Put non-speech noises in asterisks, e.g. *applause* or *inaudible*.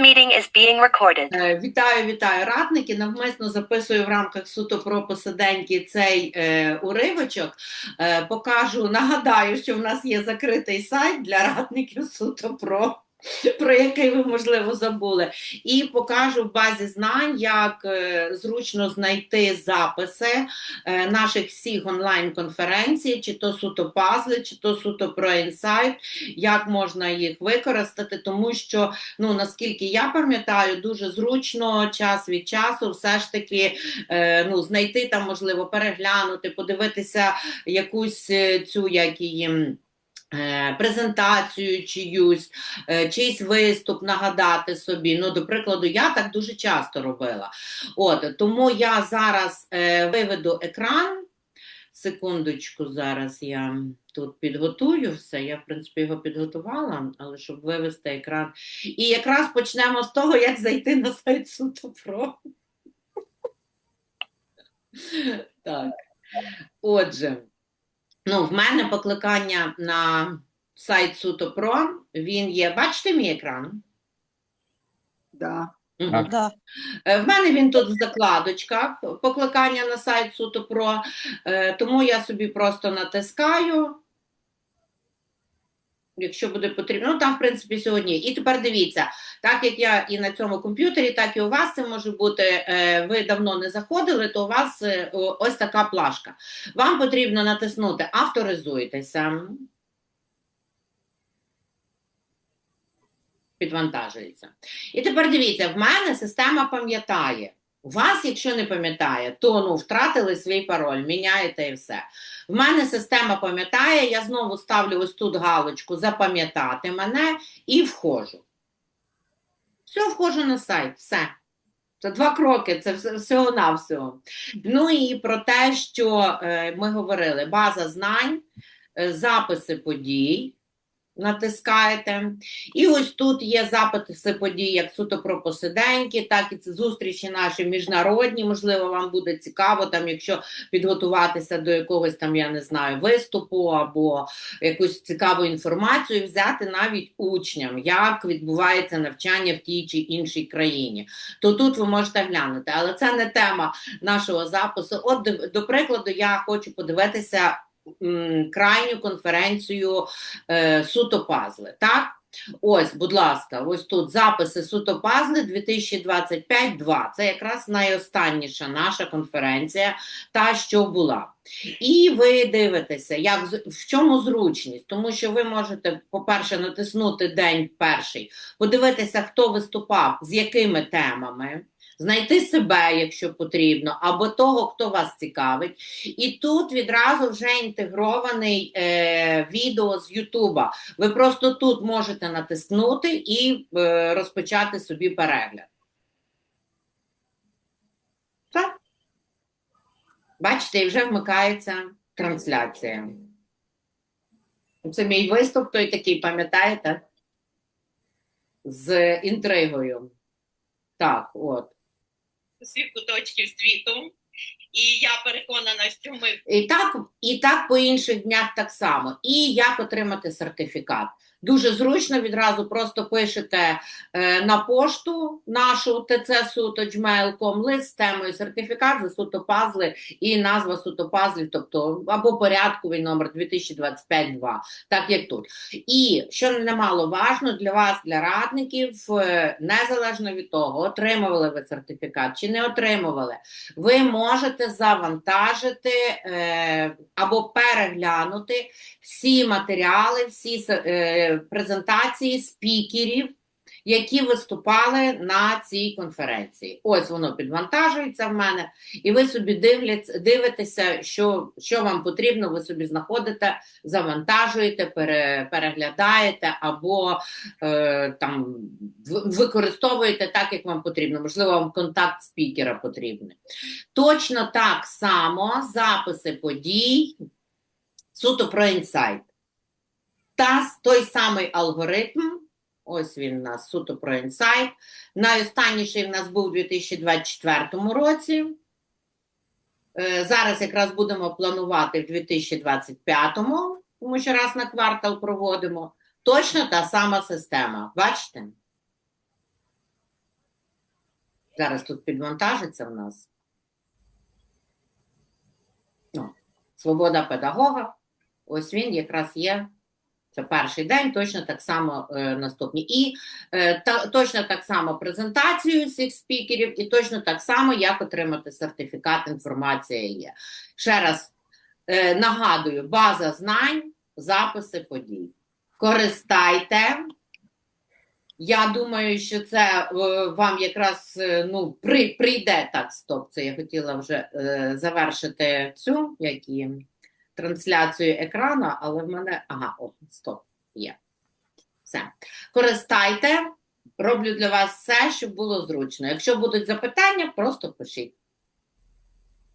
meeting is being recorded. Е, Вітаю, вітаю радники. Навмисно записую в рамках суто про посиденьки цей е, уривочок. Е, покажу, *laughs* нагадаю, що в нас є закритий сайт для радників суто про. *laughs* Про який ви, можливо, забули, і покажу в базі знань, як е, зручно знайти записи е, наших всіх онлайн-конференцій, чи то суто пазли, чи то суто про інсайт, як можна їх використати, тому що ну наскільки я пам'ятаю, дуже зручно час від часу все ж таки е, ну, знайти там, можливо, переглянути, подивитися якусь цю як її. Е, Презентацію чиюсь, е, чийсь виступ нагадати собі. Ну, до прикладу, я так дуже часто робила. От, тому я зараз е, виведу екран. Секундочку, зараз я тут підготую все. Я, в принципі, його підготувала, але щоб вивести екран. І якраз почнемо з того, як зайти на сайт Сутопро. Так. Отже, ну, в мене покликання на сайт Сутопро. Він є. Бачите мій екран? Да. Да. Е, В мене він тут в закладочках, покликання на сайт Суто Про, Е, тому я собі просто натискаю. Якщо буде потрібно, ну там, в принципі, сьогодні. І тепер дивіться, так як я і на цьому комп'ютері, так і у вас це може бути. е, Ви давно не заходили, то у вас е, ось така плашка. Вам потрібно натиснути Авторизуйтеся. Підвантажується. І тепер дивіться, в мене система пам'ятає. Вас, якщо не пам'ятає, то ну, втратили свій пароль, міняєте і все. В мене система пам'ятає, я знову ставлю ось тут галочку запам'ятати мене і входжу. Все, входжу на сайт, все. Це два кроки, це всього-навсього. Ну і про те, що е, ми говорили: база знань, е, записи подій. Натискаєте. І ось тут є записи подій, як суто про посиденьки, так і це зустрічі наші міжнародні. Можливо, вам буде цікаво, там, якщо підготуватися до якогось там, я не знаю, виступу або якусь цікаву інформацію, взяти навіть учням, як відбувається навчання в тій чи іншій країні. То тут ви можете глянути, але це не тема нашого запису. От до прикладу, я хочу подивитися крайню конференцію е, суто пазли. Так? Ось, будь ласка, ось тут записи суто пазли 2025-2. Це якраз найостанніша наша конференція, та що була. І ви дивитеся, як в чому зручність, тому що ви можете, по-перше, натиснути день перший, подивитися, хто виступав, з якими темами. Знайти себе, якщо потрібно, або того, хто вас цікавить. І тут відразу вже інтегрований е, відео з Ютуба. Ви просто тут можете натиснути і е, розпочати собі перегляд. Так. Бачите, і вже вмикається трансляція. Це мій виступ, той такий, пам'ятаєте? З інтригою. Так, от. Усіх куточків світу. І я переконана, що ми І так, і так по інших днях так само. І як отримати сертифікат. Дуже зручно, відразу просто пишете е, на пошту нашу tc.suto.gmail.com лист з темою сертифікат за сутопазли і назва сутопазлів, тобто або порядковий номер 2025-2, так як тут. І що немало важно для вас, для радників, е, незалежно від того, отримували ви сертифікат чи не отримували, ви можете завантажити е, або переглянути всі матеріали, всі е, презентації спікерів, які виступали на цій конференції. Ось воно підвантажується в мене, і ви собі дивляться, дивитеся, що, що вам потрібно, ви собі знаходите, завантажуєте, пере, переглядаєте або е, там використовуєте так, як вам потрібно. Можливо, вам контакт спікера потрібний. Точно так само записи подій, суто про інсайт. Та той самий алгоритм, ось він у нас суто про інсайт. Найостанніший в нас був у 2024 році. Е, Зараз якраз будемо планувати в 2025-му, тому що раз на квартал проводимо. Точно та сама система. Бачите? Зараз тут підвантажиться в нас. Ну, свобода педагога. Ось він якраз є. Це перший день, точно так само е, наступні. І е, та, точно так само презентацію всіх спікерів, і точно так само, як отримати сертифікат, інформація є. Ще раз е, нагадую: база знань, записи подій. Користайте. Я думаю, що це е, вам якраз е, ну, при, прийде так, стоп. Це я хотіла вже е, завершити цю як і, трансляцію екрану, але в мене. Ага, о, стоп, є. Все. Користайте, роблю для вас все, щоб було зручно. Якщо будуть запитання, просто пишіть.